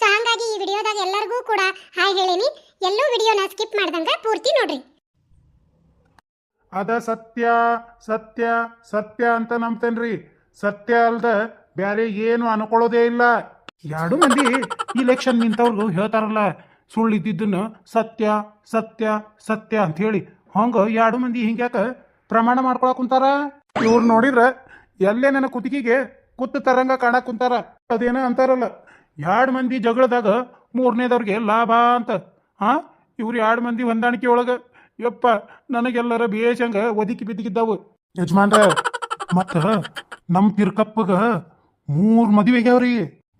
ಸಲುವಾಗಿ ಈ ವಿಡಿಯೋದಾಗ ಎಲ್ಲರಿಗೂ ಕೂಡ ಹಾಯ್ ಹೇಳೇನಿ. ಎಲ್ಲೂ ವಿಡಿಯೋನ ಸ್ಕಿಪ್ ಮಾಡ್ದಂಗ ಪೂರ್ತಿ ನೋಡ್ರಿ. ಅದ ಸತ್ಯ ಸತ್ಯ ಸತ್ಯ ಅಂತ ನಂಬ್ತೇನ್ರಿ. ಸತ್ಯ ಅಲ್ದ ಬ್ಯಾರೆ ಏನು ಅನ್ಕೊಳ್ಳೋದೇ ಇಲ್ಲ. ಎರಡು ಮಂದಿ ಇಲೆಕ್ಷನ್ ನಿಂತವ್ರಿಗೂ ಹೇಳ್ತಾರಲ್ಲ ಸುಳ್ಳು ಇದ್ದಿದ್ದನ್ನು ಸತ್ಯ ಸತ್ಯ ಸತ್ಯ ಅಂತ ಹೇಳಿ. ಹಂಗ ಎರಡು ಮಂದಿ ಹಿಂಗ್ಯಾಕ ಪ್ರಮಾಣ ಮಾಡ್ಕೊಳಕ್ ಕುಂತಾರ? ಇವ್ರು ನೋಡಿದ್ರ ಎಲ್ಲೇ ನನ್ನ ಕುತ್ತಿಗೆಗೆ ಕುತ್ತು ತರಂಗ ಕಾಣಕ್ ಕುಂತಾರ. ಅದೇನ ಅಂತಾರಲ್ಲ. ಎರಡು ಮಂದಿ ಜಗಳದಾಗ ಮೂರನೇದವ್ರಿಗೆ ಲಾಭ ಅಂತ. ಹಾಂ ಇವ್ರು ಎರಡು ಮಂದಿ ಹೊಂದಾಣಿಕೆ ಒಳಗ ಯಪ್ಪ ನನಗೆಲ್ಲರ ಬೇಷಂಗ ಒದಿಕಿ ಬಿದ್ದಿಗಿದ್ದಾವು. ಯಜಮಾನ್ರ ಮತ್ತ ನಮ್ಮ ತಿರ್ಕಪ್ಪಗ ಮೂರು ಮದುವೆ ಮೂರು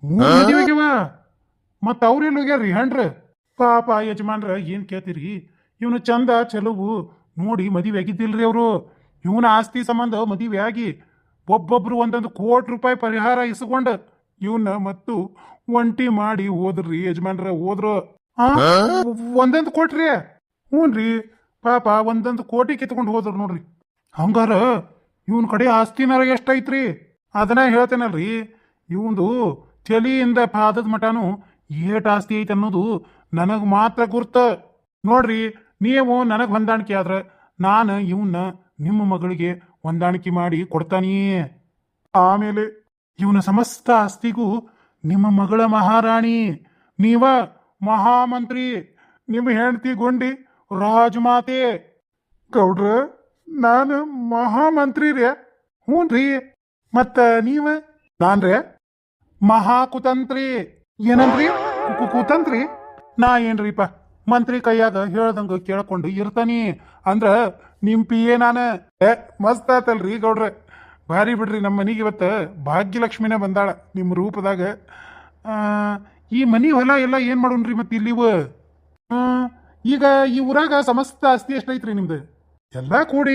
ಮೂರ್ ಮದುವೆ ಆಗ್ಯಾವ ಮತ್ತ ಅವ್ರೆಲ್ಲ ಹೋಗ್ಯಾರ್ರಿ ಹಣ್ರ ಪಾಪ ಯಜಮಾನ್ರ ಏನ್ ಕೇಳ್ತೀರಿ? ಇವನು ಚಂದ ಚೆಲುವು ನೋಡಿ ಮದುವೆ ಆಗಿದ್ದಿಲ್ರಿ ಅವರು. ಇವನ ಆಸ್ತಿ ಸಂಬಂಧ ಮದುವೆ ಆಗಿ ಒಬ್ಬೊಬ್ರು ಒಂದೊಂದು ಕೋಟಿ ರೂಪಾಯಿ ಪರಿಹಾರ ಇಸ್ಕೊಂಡ ಇವನ್ನ ಮತ್ತು ಒಂಟಿ ಮಾಡಿ ಓದ್ರಿ ಯಜಮಾನ್ರ ಓದ್ರ. ಒಂದೊಂದು ಕೊಟ್ರಿ. ಹ್ಞೂನ್ರಿ ಪಾಪ ಒಂದೊಂದು ಕೋಟಿ ಕಿತ್ಕೊಂಡು ಹೋದ್ರು ನೋಡ್ರಿ. ಹಂಗಾರ ಇವನ್ ಕಡೆ ಆಸ್ತಿನಾರ ಎಷ್ಟೈತ್ರಿ? ಅದನ್ನ ಹೇಳ್ತೇನಲ್ರಿ ಇವಂದು ಚಲಿಯಿಂದ ಪಾದದ ಮಠನು ಏಟ್ ಆಸ್ತಿ ಐತೆ ಅನ್ನೋದು ನನಗೆ ಮಾತ್ರ ಗುರ್ತ. ನೋಡ್ರಿ ನೀವು ನನಗೆ ಹೊಂದಾಣಿಕೆ ಆದ್ರೆ ನಾನು ಇವನ್ನ ನಿಮ್ಮ ಮಗಳಿಗೆ ಹೊಂದಾಣಿಕೆ ಮಾಡಿ ಕೊಡ್ತಾನೀ. ಆಮೇಲೆ ಇವನ ಸಮಸ್ತ ಆಸ್ತಿಗೂ ನಿಮ್ಮ ಮಗಳ ಮಹಾರಾಣಿ, ನೀವ ಮಹಾಮಂತ್ರಿ, ನಿಮ್ಮ ಹೆಂಡತಿ ಗೊಂಡಿ, ರಾಜಮಾತೆ. ಗೌಡ್ರ, ನಾನು ಮಹಾಮಂತ್ರಿ ರೀ. ಹ್ಞೂ ರೀ. ಮತ್ತ ನೀವ? ನಾನ್ರೇ ಮಹಾಕುತಂತ್ರಿ. ಏನಂದ್ರಿ? ಕುತಂತ್ರಿ? ನಾ ಏನ್ರಿಪ್ಪ ಮಂತ್ರಿ ಕೈಯಾಗ ಹೇಳದಂಗ ಕೇಳ್ಕೊಂಡು ಇರ್ತಾನಿ. ಅಂದ್ರ ನಿಮ್ಮ ಪಿ ನಾನ. ಏ, ಮಸ್ತ್ ಆತಲ್ರಿ ಗೌಡ್ರ. ಭಾರಿ ಬಿಡ್ರಿ, ನಮ್ಮ ಮನೆಗೆ ಇವತ್ತು ಭಾಗ್ಯಲಕ್ಷ್ಮಿನೇ ಬಂದಾಳ ನಿಮ್ಮ ರೂಪದಾಗ. ಈ ಮನೆ ಹೊಲ ಎಲ್ಲ ಏನು ಮಾಡೋಣ್ರಿ ಮತ್ತೆ ಇಲ್ಲಿ ಈಗ ಈ ಊರಾಗ ಸಮಸ್ತ ಆಸ್ತಿ ಎಷ್ಟೈತ್ರಿ ನಿಮ್ದು? ಎಲ್ಲ ಕೂಡಿ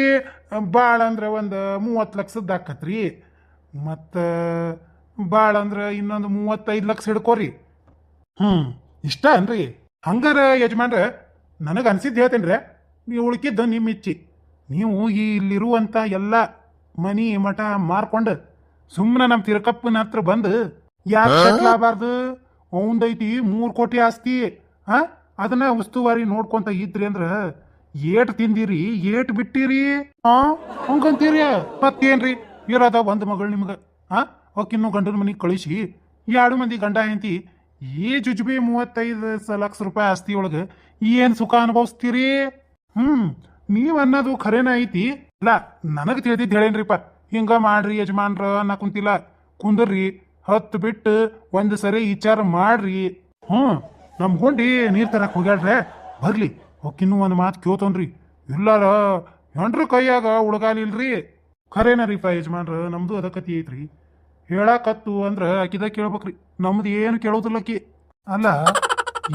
ಭಾಳ ಅಂದ್ರೆ ಒಂದು ಮೂವತ್ತು ಲಕ್ಷದ ಹಾಕತ್ರಿ ಮತ್ತು ಭಾಳ ಅಂದ್ರೆ ಇನ್ನೊಂದು ಮೂವತ್ತೈದು ಲಕ್ಷ ಹಿಡ್ಕೋರಿ. ಹ್ಞೂ ಇಷ್ಟ ಅನ್ರಿ ಹಂಗಾರ ಯಜಮಾನ್ರ, ನನಗೆ ಅನ್ಸಿದ್ದು ಹೇಳ್ತೇನ್ರಿ, ನೀವು ಉಳ್ಕಿದ್ದು ನಿಮ್ಮ ಇಚ್ಚಿ. ನೀವು ಈ ಇಲ್ಲಿರುವಂಥ ಎಲ್ಲ ಮನಿ ಮಠ ಮಾರ್ಕೊಂಡು ಸುಮ್ಮನೆ ನಮ್ಮ ತಿರುಕಪ್ಪನ ಹತ್ರ ಬಂದು, ಯಾರು ಕಟ್ಲಾಬಾರ್ದು ಅವಂದೈತಿ ಮೂರು ಕೋಟಿ ಆಸ್ತಿ ಹಾ ಅದನ್ನ ಉಸ್ತುವಾರಿ ನೋಡ್ಕೊಂತ ಇದ್ರಿ ಅಂದ್ರ ಏಟ್ ತಿಂದಿರಿ, ಏಟ್ ಬಿಟ್ಟಿರಿ? ಹಾ ಹಂಗಂತೀರಿ? ಮತ್ತೇನ್ರಿ? ಇರೋದ ಒಂದು ಮಗಳು ನಿಮ್ಗೆ ಹಾ ಅವಕ್ಕಿನ್ನೂ ಗಂಡನ ಮನೆಗೆ ಕಳಿಸಿ, ಎರಡು ಮಂದಿ ಗಂಡ ಹೆಂಡತಿ, ಈ ಜುಜುಬಿ ಮೂವತ್ತೈದು ಲಕ್ಷ ರೂಪಾಯಿ ಆಸ್ತಿ ಒಳಗೆ ಏನು ಸುಖ ಅನುಭವಿಸ್ತೀರಿ? ಹ್ಮ್ ನೀವ್ ಅನ್ನೋದು ಖರೇನ ಐತಿ? ಅಲ್ಲ, ನನಗೆ ತಿಳಿದಿದ್ದು ಹೇಳೇನ್ರಿಪ್ಪ. ಹಿಂಗ ಮಾಡ್ರಿ ಯಜಮಾನ್ರ ಅನ್ನ ಕುಂತಿಲ್ಲ. ಕುಂದರ್ರಿ ಹತ್ತು ಬಿಟ್ಟು ಒಂದು ಸರಿ ವಿಚಾರ ಮಾಡ್ರಿ. ಹ್ಞೂ, ನಮ್ ಗುಂಡಿ ನೀರ್ ತರಕ್ಕೆ ಹೋಗ್ಯಾಡ್ರೆ ಬರ್ಲಿ ಹೊಕ್ಕಿನ್ನೂ ಒಂದು ಮಾತು ಕೇಳ್ತೋನ್ರಿ. ಇಲ್ಲಾರ, ಹೆಂಡ್ರ ಕೈಯಾಗ ಉಳಗಾಲಿಲ್ರಿ ಖರೇನ ಯಜಮಾನ್ರ, ನಮ್ದು ಅದ ಕತಿ ಐತ್ರಿ. ಹೇಳಾಕತ್ತು ಅಂದ್ರ ಆಕಿದ ಕೇಳ್ಬೇಕ್ರಿ. ನಮ್ದು ಏನು ಕೇಳೋದಿಲ್ಲಕ್ಕಿ ಅಲ್ಲ,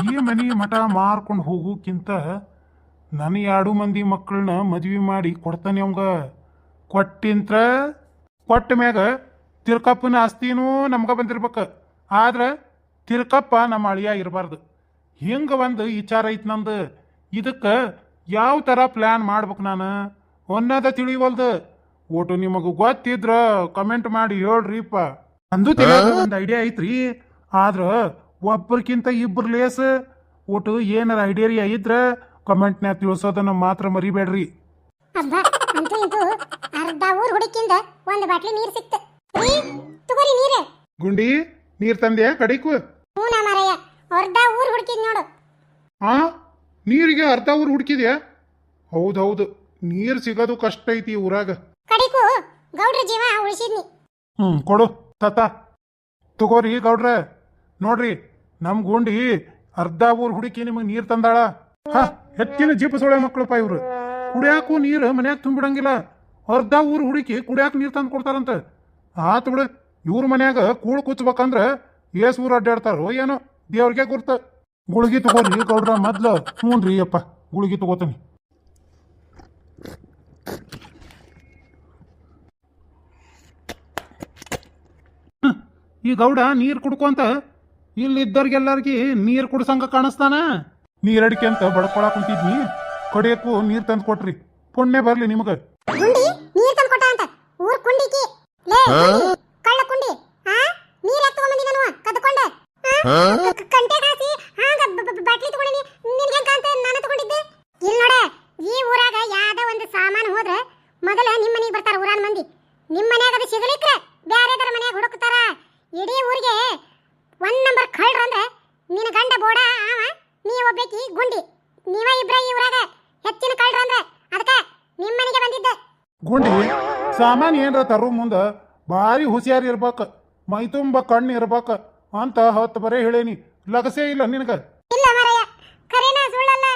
ಈ ಮನಿ ಮಠ ಮಾರ್ಕೊಂಡು ಹೋಗೋಕ್ಕಿಂತ ನನ್ನ ಎರಡು ಮಂದಿ ಮಕ್ಕಳನ್ನ ಮದ್ವಿ ಮಾಡಿ ಕೊಡ್ತಾನೆ ಅವಂಗ. ಕೊಟ್ಟಿಂತ್ರ ಕೊಟ್ಟ ಮ್ಯಾಗ ತಿರ್ಕಪ್ಪನ ಆಸ್ತಿನೂ ನಮ್ಗೆ ಬಂದಿರ್ಬೇಕು. ಆದ್ರೆ ತಿರ್ಕಪ್ಪ ನಮ್ಮ ಅಳಿಯ ಇರಬಾರ್ದು. ಹಿಂಗ ಒಂದು ವಿಚಾರ ಐತೆ ನಂದು. ಇದಕ್ಕೆ ಯಾವ ಥರ ಪ್ಲ್ಯಾನ್ ಮಾಡ್ಬೇಕು ನಾನು? ಒಂದದ ತಿಳಿವಲ್ದು. ಒಟ್ಟು ನಿಮಗೆ ಗೊತ್ತಿದ್ರ ಕಮೆಂಟ್ ಮಾಡಿ ಹೇಳ್ರಿಪ್ಪ. ಅಂದು ಒಂದು ಐಡಿಯಾ ಐತ್ರಿ. ಆದ್ರೆ ಒಬ್ಬರಿಗಿಂತ ಇಬ್ಬರು ಲೇಸ್ ಒಟ್ಟು ಏನಾರ ಐಡಿಯಾ ಇದ್ರ ಕಮೆಂಟ್ನ್ಯಾಗ ತಿಳಿಸೋದನ್ನ ಮಾತ್ರ ಮರಿಬೇಡ್ರಿ. ಅಬ್ಬಾ ಅಂತೂ ಇಂತೂ ಅರ್ಧ ಊರ್ ಹುಡುಕಿಂದ ಒಂದು ಬಾಟ್ಲಿ ನೀರ್ ಸಿಕ್ತು. ರೀ ತಗೋರಿ ನೀರು. ಗುಂಡಿ ನೀರ್ ತಂದೆ ಕಡಿಕು? ಹ್ಞೂ ನಾ ಮಾರಯ್ಯ ಅರ್ಧ ಊರ್ ಹುಡುಕಿದ್ ನೋಡು. ಆ ನೀರಿಗೆ ಅರ್ಧ ಊರು ಹುಡುಕಿದ್ಯಾ? ಹೌದೌದು ನೀರು ಸಿಗೋದು ಕಷ್ಟ ಐತಿ ಈ ಊರಾಗ. ಕಡಿಕು ಗೌಡ್ರ ಜೀವ ಉಳಿಸಿದ್ನಿ. ಹ್ಮ್ ಕೊಡು ತಾತ. ತಗೋರಿ ಗೌಡ್ರ ನೋಡ್ರಿ ನಮ್ ಗುಂಡಿ ಅರ್ಧ ಊರ್ ಹುಡುಕಿ ನಿಮಗೆ ನೀರ್ ತಂದಾಳ. ಹ. ಹೆಚ್ಚಿನ ಜೀಪ ಸೊಳೆ ಮಕ್ಕಳಪ್ಪ ಇವ್ರು. ಕುಡಿಯಾಕು ನೀರು ಮನ್ಯಾಗ ತುಂಬಿಡಂಗಿಲ್ಲ. ಅರ್ಧ ಊರು ಹುಡುಕಿ ಕುಡಿಯಾಕ ನೀರು ತಂದು ಕೊಡ್ತಾರಂತ. ಆತು ಬಿಡು, ಇವ್ರ ಮನ್ಯಾಗ ಕೂಳು ಕುಚ್ಬೇಕಂದ್ರ ಏಸ್ ಊರು ಅಡ್ಡಾಡ್ತಾರೋ ಏನೋ, ದೇವ್ರಿಗೆ ಗುರ್ತ. ಗುಳಿಗೆ ತಗೋರಿ ಗೌಡ್ರ ಮೊದ್ಲು. ಹ್ಞೂ ರೀ ಅಪ್ಪ, ಗುಳಿಗೆ ತಗೋತೀನಿ. ಈ ಗೌಡ ನೀರು ಕುಡ್ಕೊಂತ ಇಲ್ಲಿದ್ದವ್ರಿಗೆಲ್ಲರಿಗೆ ನೀರು ಕುಡ್ಸಂಗ ಕಾಣಿಸ್ತಾನ? ನೀರಡಿಕೆ ಅಂತ ಬಡ್ಕೊಳಕ್ ಕುಂತಿದ್ನಿ. ಕೊಡೆಯಕ್ಕೂ ನೀರ್ ತಂದು ಕೊಟ್ರಿ. ಪುಣ್ಯ ಬರ್ಲಿ ನಿಮಗ. ಗುಂಡಿ ನೀರ್ ತಂದು ಕೊಟ್ಟ ಅಂತ. ಊರ್ ಕುಂಡಿಕಿ. ಲೇ ಕಳ್ಳ ಕುಂಡಿ. ಆ? ನೀರ್ ಎತ್ತು ತಗೊಂಬಂದಿ ನಾನು ಕದ್ಕೊಂಡೆ. ಗುಂಡಿ. ನೀವ ಇಬ್ರ ಈ ಊರಾಗ ಹೆಚ್ಚಿನ ಕಳ್ರ ಅಂದ್ರ ಅದಕ್ಕ ನಿಮ್ಮ ಮನೆಗೆ ಬಂದಿದ್ದ. ಗುಂಡಿ? ಸಾಮಾನ್ ಏನ್ರ ತರು ಮುಂದ ಭಾರಿ ಹುಷಿಯಾರಿ ಇರ್ಬೇಕು ಮೈ ತುಂಬ ಕಣ್ಣು ಇರ್ಬೇಕು ಅಂತ ಹತ್ತು ಬರೇ ಹೇಳೇನಿ. ಲಗಸೆ ಇಲ್ಲ ನಿನಗ. ಇಲ್ಲ ಮರಯ್ಯ ಕರೆನಾ ಸುಳ್ಳಲ್ಲ.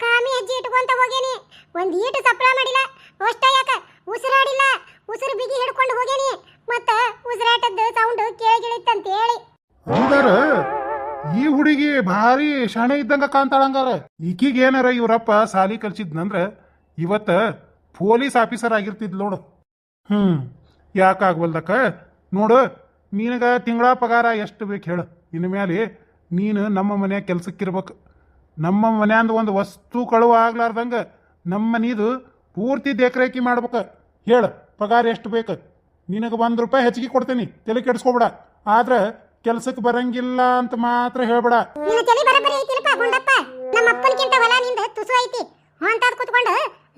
ಕಾಮಿ ಹೆಜ್ಜೆ ಇಟ್ಕೊಂತ ಹೋಗೇನಿ. ಒಂದ್ ಈಟು ಸಪ್ಲ ಭಾರಿ ಶಾಣೆ ಇದ್ದಂಗ ಕಾಣ್ತಾಳಂಗಾರ. ಈಕಿಗೆ ಏನಾರ ಇವರಪ್ಪ ಸಾಲಿ ಕಲ್ಸಿದ್ನಂದ್ರ ಇವತ್ತ ಪೊಲೀಸ್ ಆಫೀಸರ್ ಆಗಿರ್ತಿದ್ ನೋಡು. ಹ್ಮ್ ಯಾಕಾಗ್ವಲ್ದಕ್ಕ ನೋಡು, ನಿನಗ ತಿಂಗಳ ಪಗಾರ ಎಷ್ಟು ಬೇಕು ಹೇಳು. ಇನ್ನು ಮೇಲೆ ನೀನು ನಮ್ಮ ಮನ್ಯಾಗ ಕೆಲ್ಸಕ್ಕಿರ್ಬೇಕು. ನಮ್ಮ ಮನ್ಯಾಂದ ಒಂದು ವಸ್ತು ಕಳುವ ಆಗ್ಲಾರ್ದಂಗ ನಮ್ಮ ಮನೀದು ಪೂರ್ತಿ ದೇಖರೇಖಿ ಮಾಡ್ಬೇಕು. ಹೇಳು, ಪಗಾರ ಎಷ್ಟು ಬೇಕು? ನಿನಗೆ ಒಂದು ರೂಪಾಯಿ ಹೆಚ್ಚಿಗೆ ಕೊಡ್ತೀನಿ, ತಲೆ ಕೆಡಿಸ್ಕೊಬೇಡ. ಆದ್ರೆ ಕೆಲ್ಸಕ್ಕೆ ಬರಂಗಿಲ್ಲ ಅಂತ ಮಾತ್ರ ಹೇಳ್ಬೇಡ. ನಿನ್ನ ತಲೆ ಬರಬರಿ ಐತಿಲ್ಪ ಗುಂಡಪ್ಪ. ನಮ್ಮ ಅಪ್ಪನಕ್ಕಿಂತ ಹೊಲ ನಿಂದ ತುಸು ಐತಿ. ಹೊಂತಾದ್ ಕುತ್ಕೊಂಡು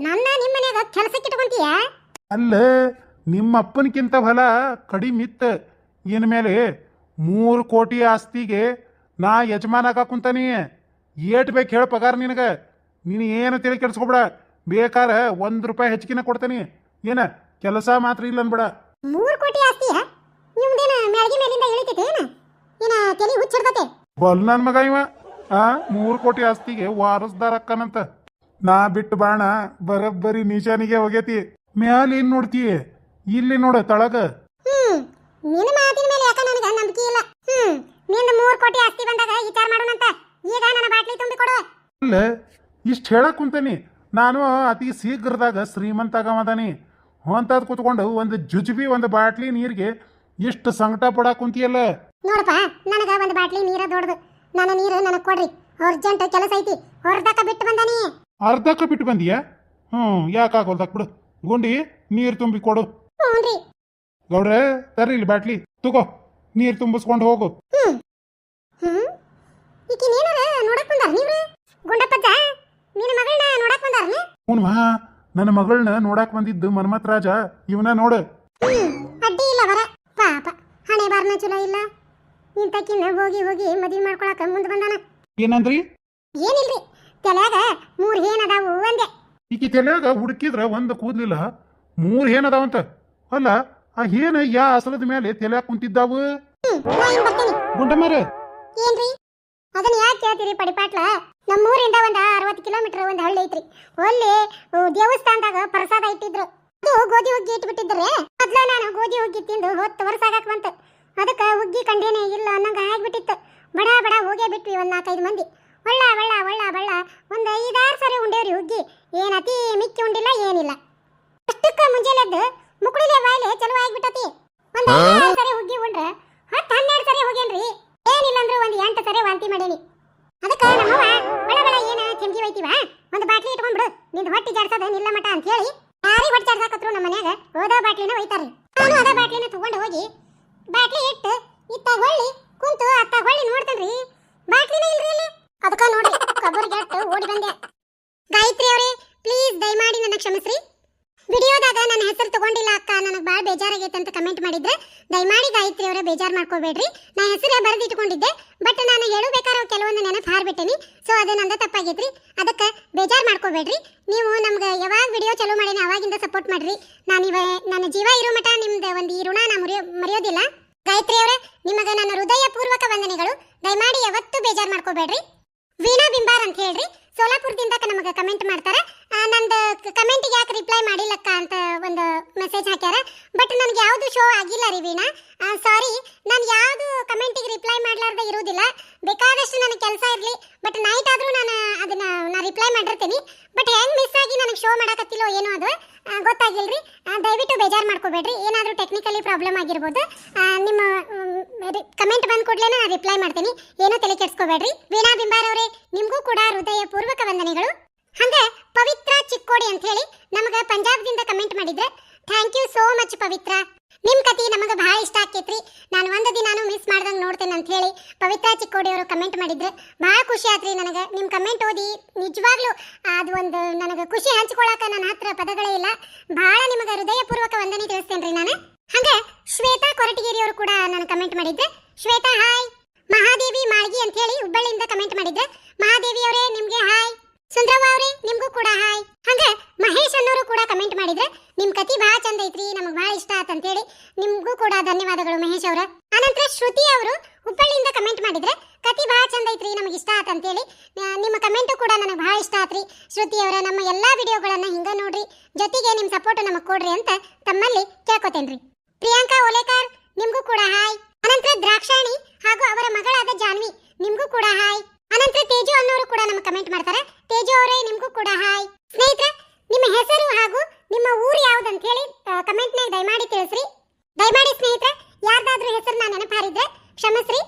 ನನ್ನ ನಿಮ್ಮ ಮನೆಯಾಗ ಕೆಲಸಕ್ಕೆ ಇಟ್ಕೊಂತೀಯ? ಅಲ್ಲ ನಿಮ್ಮ ಅಪ್ಪನಕ್ಕಿಂತ ಹೊಲ ಕಡಿಮಿತ್ತ ಇನ್ ಮೇಲೆ ಮೂರು ಕೋಟಿ ಆಸ್ತಿಗೆ ನಾ ಯಜಮಾನಾಗ ಕುಂತಾನಿ. ಏಟ್ ಬೇಕು ಹೇಳ ಪಗಾರ ನಿನಗೆ. ನೀನು ಏನು ತಿಳಿ ಕೆಡಿಸ್ಕೊಬೇಡ. ಬೇಕಾರ ಒಂದು ರೂಪಾಯಿ ಹೆಚ್ಚಿಗೆನ ಕೊಡ್ತೀನಿ. ಏನ ಕೆಲಸ ಮಾತ್ರ ಇಲ್ಲ ಅನ್ಬೇಡ ಮೂರು ಕೋಟಿ ಆಸ್ತಿಯ? ನಿಮ್ದೇನ ಮ್ಯಾಳ್ಗಿ ಮೇಲಿಂದ ಇಳಿತೈತೆ ಏನ ಬಲ್ ನನ್ನ ಮಗ ಇವ. ಆ ಮೂರು ಕೋಟಿ ಆಸ್ತಿಗೆ ವಾರಸ್ದಾರ ಅಕ್ಕನಂತ. ನಾ ಬಿಟ್ಟು ಬಾಣ ಬರಬ್ಬರಿ ನಿಶಾನಿಗೆ ಹೋಗೈತಿ. ಮ್ಯಾಲ ಏನ್ ನೋಡ್ತಿ? ಇಲ್ಲಿ ನೋಡ ತಳಗ. ನಿನ್ನ ಮಾತಿನ ಮೇಲೆ ಯಾಕ ನನಗೆ ನಂಬಿಕೆ ಇಲ್ಲ? ಹ್ಮ್ನಿಂದ ಮೂರು ಕೋಟಿ ಆಸ್ತಿ ಬಂದಾಗ ವಿಚಾರ ಮಾಡೋಣಂತ. ಈಗ ನನ್ನ ಬಾಟ್ಲಿ ತುಂಬಿ ಕೊಡು. ಅಲ್ಲ ಇಷ್ಟು ಹೇಳಕ್ ಕುಂತಾನಿ. ನಾನು ಅತಿ ಶೀಘ್ರದಾಗ ಶ್ರೀಮಂತ ಆಗಮದಾನಿ ಹೊಂತದ್ ಕುತ್ಕೊಂಡು ಒಂದು ಜುಜುಬಿ ಒಂದು ಬಾಟ್ಲಿ ನೀರಿಗೆ ಇಷ್ಟು ಸಂಕಟ ಪಡಾಕ್ ಕುಂತಿಯಲ್ಲ. ನೋಡಪ್ಪ ನನಗ ಒಂದು ಬಾಟ್ಲಿ ನೀರ ದೊಡ್ಡದು. ನನ್ನ ನೀರು ನನಗೆ ಕೊಡ್ರಿ. ಅರ್ಜೆಂಟ್ ಕೆಲಸ ಐತಿ. ಹೊರದಕ್ಕ ಬಿಟ್ಟು ಬಂದನಿ ಅರ್ಧಕ ಬಿಟ್ಟು ಬಂದಿಯಾ? ಹ್ಞೂ ಯಾಕಾಗೋಲ್ದಕ್ ಬಿಡು. ಗುಂಡಿ ನೀರು ತುಂಬಿ ಕೊಡು. ಹ್ಞೂನ್ರಿ ಗೌಡ್ರೆ ತರ್ರಿ ಇಲ್ಲಿ ಬಾಟ್ಲಿ. ತಗೋ ನೀರು ತುಂಬಿಸ್ಕೊಂಡು ಹೋಗು. ಹ್ಮ್. ಹ್ಮ್? ನೋಡಕ್ ಬಂದಾರ ನೀವ್ರು? ಗುಂಡಪ್ಪಜ್ಜ ನಿನ್ನ ಮಗಳನ್ನ ನೋಡಕ್ ಬಂದಾರನ ಹ್ಞೂ ಮಾ ನನ್ನ ಮಗಳನ್ನ ನೋಡಾಕ್ ಬಂದಿದ್ದು ಮನ್ಮತ್ ರಾಜ. ಇವನ ನೋಡು. ಹ್ಮ್ ಅಡ್ಡಿ ಇಲ್ಲ ಬರ ಪಾಪ ಹಣೆ ಬಾರ್ನ ಚಲೋ ಇಲ್ಲ. ಇಂತಕಿನ್ನ ಹೋಗಿ ಹೋಗಿ ಮದ್ವಿ ಮಾಡ್ಕೊಳಕ ಮುಂದೆ ಬಂದಾನ. ಏನಂದ್ರಿ? ಏನಿಲ್ರಿ ತಲ್ಯಾಗ ಮೂರ್ ಏನದಾವು ಅಂದೆ. ಈಕಿ ತಲೆಯಾಗ ಹುಡುಕಿದ್ರ ಒಂದು ಕೂದ್ಲಿಲ್ಲ ಅದಾವ ಏನದಾವಂತ ಅಲ್ಲ ಆ ಏನ ಯಾ ಅಸಲದ ಮೇಲೆ ತಲೆಯಾಗ ಕುಂತಿದ್ದಾವು? ಗುಂಡಮ್ಮರ. ಏನ್ರಿ ಅದನ್ನ ಯಾಕೆ ಕೇಳ್ತೀರಿ ಪಡಿಪಾಟ್ಲ? ನಮ್ಮೂರಿಂದ ಒಂದ ಅರವತ್ತು ಕಿಲೋಮೀಟರ್ ಒಂದ್ ಹಳ್ಳಿ ಐತ್ರಿ. ಅಲ್ಲಿ ದೇವಸ್ಥಾನದಾಗ ಪ್ರಸಾದ ಇಟ್ಟಿದ್ರು. ಅದು ಗೋಧಿ ಹುಗ್ಗಿ ಇಟ್ಬಿಟ್ಟಿದ್ರೆ ಮೊದ್ಲ ನಾನು ಗೋಧಿ ಹುಗ್ಗಿ ತಿಂದು ಹೊತ್ತು ವರ್ಷ ಆಗಾಕ್ ಬಂತ. ಕಂಡೇನೆ ಇಲ್ಲ ಅನ್ನಂಗ ಆಗ್ಬಿಟ್ಟಿತ್ತು. ಬಡ ಬಡ ಹೋಗೇ ಬಿಟ್ವಿ ಒಂದ್ ನಾಲ್ಕೈದು ಮಂದಿ. ಒಳ್ಳ ಒಳ್ಳ ಒಳ್ಳ ಬಳ್ಳ ಒಂದು ಐದಾರು ಸರಿ ಉಂಡೇವ್ರಿ ಹುಗ್ಗಿ. ಏನ್ ಅತಿ ಮಿಕ್ಕಿ ಉಂಡಿಲ್ಲ ಏನಿಲ್ಲ. ಅಷ್ಟಕ್ಕೆ ಮುಂಜಾನೆದ್ದು ಮುಕುಳಿಲೆ ಬಾಯಿಲೆ ಚಲೋ ಆಗಿಬಿಟ್ಟತಿ. ಒಂದು ಐದಾರು ಸರಿ ಹುಗ್ಗಿ ಉಂಡ್ರ ಹತ್ತು ಹನ್ನೆರಡು ಸರಿ ಹೋಗೇನ್ರಿ. ಏನಿಲ್ಲ ಅಂದ್ರೆ ಒಂದು ಎಂಟು ಸರಿ ವಾಂತಿ ಮಾಡೇನಿ. ಅದಕ್ಕ ನಮ್ಮವ್ವ ಬಳ ಬಳ ಏನ ಕೆಂಕಿ ಒಯ್ತೀವ ಒಂದು ಬಾಟ್ಲಿ ಇಟ್ಕೊಂಡ್ಬಿಡು ನಿಂದು ಹೊಟ್ಟಿ ಜಾಡ್ಸೋದು ನಿಲ್ಲ ಮಟ ಅಂತ ಹೇಳಿ ಯಾರಿಗೆ ಹೊಟ್ಟೆ ಜಾಡ್ಸಾಕತ್ರು ನಮ್ಮ ಮನ್ಯಾಗ ಹೋದ ಬಾಟ್ಲಿನ ಒಯ್ತಾರ್ರಿ. ನಾನು ಅದ ಬಾಟ್ಲಿನ ತಗೊಂಡು ಹೋಗಿ ಬಾಟ್ಲಿ ಇಟ್ಟು ಇತ್ತ ಹೊಳ್ಳಿ ಕುಂತು ಅತ್ತ ಹೊಳ್ಳಿ ನೋಡ್ತೇನ್ರಿ. ಬಾಟ್ಲಿನ ಇಲ್ರಿ ಅಲ್ಲಿ? ಅದಕ್ಕ ನೋಡ್ರಿ, ಕಬ್ಬರ್ ಗೆಟ್ಟು ಓಡಿ ಬಂದೆ. ಗಾಯತ್ರಿ ಅವರೇ ಪ್ಲೀಸ್ ದಯಮಾಡಿ ನನ್ನ ಕ್ಷಮಿಸ್ರಿ. ವಿಡಿಯೋದಾಗ ನನ್ನ ಹೆಸರು ತಗೊಂಡಿಲ್ಲ ಅಕ್ಕ, ನನಗೆ ಭಾಳ ಬೇಜಾರಾಗೈತೆ ಅಂತ ಕಮೆಂಟ್ ಮಾಡಿದ್ರೆ, ದಯಮಾಡಿ ಗಾಯತ್ರಿ ಅವರೇ ಬೇಜಾರು ಮಾಡ್ಕೋಬೇಡ್ರಿ. ನಾ ಹೆಸರೇ ಬರೆದಿಟ್ಕೊಂಡಿದ್ದೆ ಬಟ್ ನಾನು ಹೇಳಬೇಕಾರೋ ಕೆಲವೊಂದು ನೆನಪು ಹಾರ್ಬಿಟ್ಟೇನಿ ಸೊ ಅದು ನಂದ ತಪ್ಪಾಗೈತ್ರಿ. ಅದಕ್ಕೆ ಬೇಜಾರು ಮಾಡ್ಕೋಬೇಡ್ರಿ. ನೀವು ನಮ್ಗೆ ಯಾವಾಗ ವಿಡಿಯೋ ಚಲೋ ಮಾಡೇನಿ ಅವಾಗಿಂದ ಸಪೋರ್ಟ್ ಮಾಡಿರಿ. ನಾನು ಇವ ನನ್ನ ಜೀವ ಇರೋ ಮಟ ನಿಮ್ದು ಒಂದು ಈ ಋಣ ನಾನು ಮುರಿಯೋ, ಮರೆಯೋದಿಲ್ಲ. ಗಾಯತ್ರಿ ಅವರೇ ನಿಮಗೆ ನನ್ನ ಹೃದಯ ಪೂರ್ವಕ ವಂದನೆಗಳು. ದಯಮಾಡಿ ಯಾವತ್ತೂ ಬೇಜಾರು ಮಾಡ್ಕೋಬೇಡ್ರಿ. ವೀಣಾ ಬಿಂಬಾರ್ ಅಂತ ಹೇಳ್ರಿ. ಸೋಲಾಪುರದಿಂದ ನಮಗೆ ಕಮೆಂಟ್ ಮಾಡ್ತಾರೆ. ನಂದು ಕಮೆಂಟಿಗೆ ಯಾಕೆ ರಿಪ್ಲೈ ಮಾಡಿಲ್ಲಕ್ಕ ಅಂತ ಒಂದು ಮೆಸೇಜ್ ಹಾಕ್ಯಾರ. ಬಟ್ ನನಗೆ ಯಾವುದು ಶೋ ಆಗಿಲ್ಲ ರೀ ವೀಣಾ. ಸಾರಿ ನಾನು ಯಾವುದು ಕಮೆಂಟಿಗೆ ರಿಪ್ಲೈ ಮಾಡ್ಲಾರ್ದೆ ಇರೋದಿಲ್ಲ. ಬೇಕಾದಷ್ಟು ನನಗೆ ಕೆಲಸ ಇರಲಿ. ಬಟ್ ನೈಟ್ ಆದರೂ ನಾನು ಅದನ್ನು ನಾನು ರಿಪ್ಲೈ ಮಾಡಿರ್ತೀನಿ. ಬಟ್ ಹೆಂಗೆ ಮಿಸ್ ಆಗಿ ನನಗೆ ಶೋ ಮಾಡಕತ್ತಿಲ್ಲೋ ಏನೋ ಅದು. ಗೊತ್ತಾಗಿಲ್ಲ ಆ, ದಯವಿಟ್ಟು ಬೇಜಾರು ಮಾಡ್ಕೋಬೇಡ್ರಿ. ಏನಾದರೂ ಟೆಕ್ನಿಕಲಿ ಪ್ರಾಬ್ಲಮ್ ಆಗಿರ್ಬೋದು ನಿಮ್ಮ ಕಮೆಂಟ್ ಬಂದ ಕೂಡಲೇ ನಾನು ರಿಪ್ಲೈ ಮಾಡ್ತೀನಿ. ಏನೂ ತಲೆ ಕೆಡಿಸ್ಕೋಬೇಡ್ರಿ. ವೀಣಾ ಬಿಂಬಾರ್ ಅವರೇ, ನಿಮಗೂ ಕೂಡ ಹೃದಯ ಪೂರ್ವಕ ವಂದನೆಗಳು. ಹಂಗ ಪವಿತ್ರ ಚಿಕ್ಕೋಡಿ ಅಂತ ಹೇಳಿ ನಮಗೆ ಪಂಜಾಬ್ದಿಂದ ಕಮೆಂಟ್ ಮಾಡಿದ್ರೆ thank you so much Pavitra. ನಿಮ್ ಕತಿ ನಮಗೆ ಬಹಳ ಇಷ್ಟ ಆಕೈತ್ರಿ. ನಾನು ಒಂದು ದಿನಾನು ಮಿಸ್ ಮಾಡ್ದಂಗೆ ನೋಡ್ತೇನೆ ಅಂತ ಹೇಳಿ ಪವಿತ್ರಾ ಚಿಕ್ಕೋಡಿ ಅವರು ಕಮೆಂಟ್ ಮಾಡಿದ್ರು ಬಹಳ ಖುಷಿ ಆತ್ರಿ ನನಗೆ. ನಿಮ್ಮ ಕಮೆಂಟ್ ಓದಿ ನಿಜವಾಗ್ಲೂ ಅದು ಒಂದು ನನಗೆ ಖುಷಿ ಹಂಚ್ಕೊಳಕ ನನ್ನ ಹತ್ರ ಪದಗಳೇ ಇಲ್ಲ. ಬಹಳ ನಿಮಗೆ ಹೃದಯಪೂರ್ವಕ ವಂದನೆ ತಿಳಿಸ್ತೇನ್ರಿ ನಾನು. ಹಾಗೆ ಶ್ವೇತಾ ಕೊರಟಗಿರಿ ಅವರು ಕೂಡ ನಾನು ಕಮೆಂಟ್ ಮಾಡಿದ್ರು, ಶ್ವೇತಾ ಹಾಯ್ ಮಹಾದೇವಿ ಮಾಳ್ಗಿ ಅಂತ ಹೇಳಿ ಹುಬ್ಬಳ್ಳಿಯಿಂದ ಕಮೆಂಟ್ ಮಾಡಿದ್ರು ಮಹಾದೇವಿ ಅವರೇ ನಿಮಗೆ ಹಾಯ್ ಸುಂದ್ರವ್ವ ಅವರೇ, ನಿಮಗೂ ಕೂಡ ಹಾಯ್ ಹಂಗ ಮಹೇಶ್ ಅನ್ನೋರು ಕೂಡ ಕಮೆಂಟ್ ಮಾಡಿದ್ರು, ನಿಮ್ ಕತಿ ಬಹಳ ಚಂದ ಐತ್ರಿ ನಮಗ್ ಬಹಳ ಇಷ್ಟ ಆತ್ ಅಂತೇಳಿ ನಿಮ್ಗೂ ಕೂಡ ಧನ್ಯವಾದಗಳು ಮಹೇಶ್ ಅವರ. ಅನಂತರ ಶ್ರುತಿ ಅವರು ಹುಬ್ಬಳ್ಳಿಯಿಂದ ಕಮೆಂಟ್ ಮಾಡಿದ್ರೆ ಕತಿ ಬಹಳ ಚಂದ ಐತ್ರಿ, ನಮಗೆ ಇಷ್ಟ ಆತ ಅಂತೇಳಿ. ನಿಮ್ಮ ಕಮೆಂಟು ಕೂಡ ನನಗೆ ಬಹಳ ಇಷ್ಟ ಆತ್ರಿ. ಶ್ರುತಿ ಅವರ, ನಮ್ಮ ಎಲ್ಲಾ ವಿಡಿಯೋಗಳನ್ನ ಹಿಂಗ ನೋಡ್ರಿ. ಜೊತೆಗೆ ನಿಮ್ ಸಪೋರ್ಟ್ ನಮಗ್ ಕೊಡ್ರಿ ಅಂತ ತಮ್ಮಲ್ಲಿ ಕೇಳ್ಕೊತೇನ್ರಿ. ಪ್ರಿಯಾಂಕಾ ಓಲೇಕಾರ್, ನಿಮ್ಗೂ ಕೂಡ ಹಾಯ್. ಅನಂತರ ದ್ರಾಕ್ಷಾಣಿ ಹಾಗೂ ಅವರ ಮಗಳಾದ ಜಾನ್ವಿ, ನಿಮ್ಗೂ ಕೂಡ ಹಾಯ್. ಅನಂತರ ತೇಜು ಅನ್ನೋರು ಕೂಡ ನಮಗೆ ಕಮೆಂಟ್ ಮಾಡ್ತಾರೆ. ತೇಜು ಅವರೇ, ನಿಮ್ಗೂ ಕೂಡ ಹಾಯ್. ಸ್ನೇಹಿತರೆ, ನಿಮ್ಮ ಹೆಸರು ಹಾಗೂ ನಿಮ್ಮ ಊರು ಅಂತ ಹೇಳಿ ಕಮೆಂಟ್ನಾಗ ದಯಮಾಡಿ ತಿಳಿಸ್ರಿ. ದಯಮಾಡಿ ಸ್ನೇಹಿತರೆ, ಯಾರ್ದಾದ್ರೂ ಹೆಸರನ್ನ ನೆನಪಾರಿದ್ರೆ ಕ್ಷಮಿಸ್ರಿ.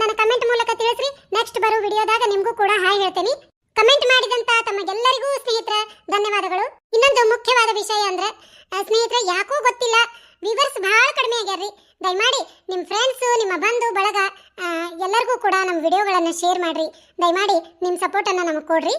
ನನ್ನ ಕಮೆಂಟ್ ಮೂಲಕ ತಿಳಿಸ್ರಿ. ನೆಕ್ಸ್ಟ್ ಬರೋ ವಿಡಿಯೋದಾಗ ನಿಮಗೂ ಕೂಡ ಹಾಯ್ ಹೇಳ್ತೀನಿ. ಕಮೆಂಟ್ ಮಾಡಿದಂತ ತಮಗೆಲ್ಲರಿಗೂ ಸ್ನೇಹಿತರೆ, ಧನ್ಯವಾದಗಳು. ಇನ್ನೊಂದು ಮುಖ್ಯವಾದ ವಿಷಯ ಅಂದ್ರೆ ಸ್ನೇಹಿತರೆ, ಯಾಕೋ ಗೊತ್ತಿಲ್ಲ. ವಿವರ್ಸ್ ಬಹಳ ಕಡಿಮೆ ಆಗ್ಯಾರ್ರಿ. ದಯಮಾಡಿ ನಿಮ್ಮ ಫ್ರೆಂಡ್ಸ್ ನಿಮ್ಮ ಬಂಧು, ಬಳಗ ಎಲ್ಲರಿಗೂ ಕೂಡ ನಮ್ಮ ವಿಡಿಯೋಗಳನ್ನು ಶೇರ್ ಮಾಡ್ರಿ. ದಯಮಾಡಿ ನಿಮ್ಮ ಸಪೋರ್ಟನ್ನು ನಮಗೆ ಕೊಡ್ರಿ.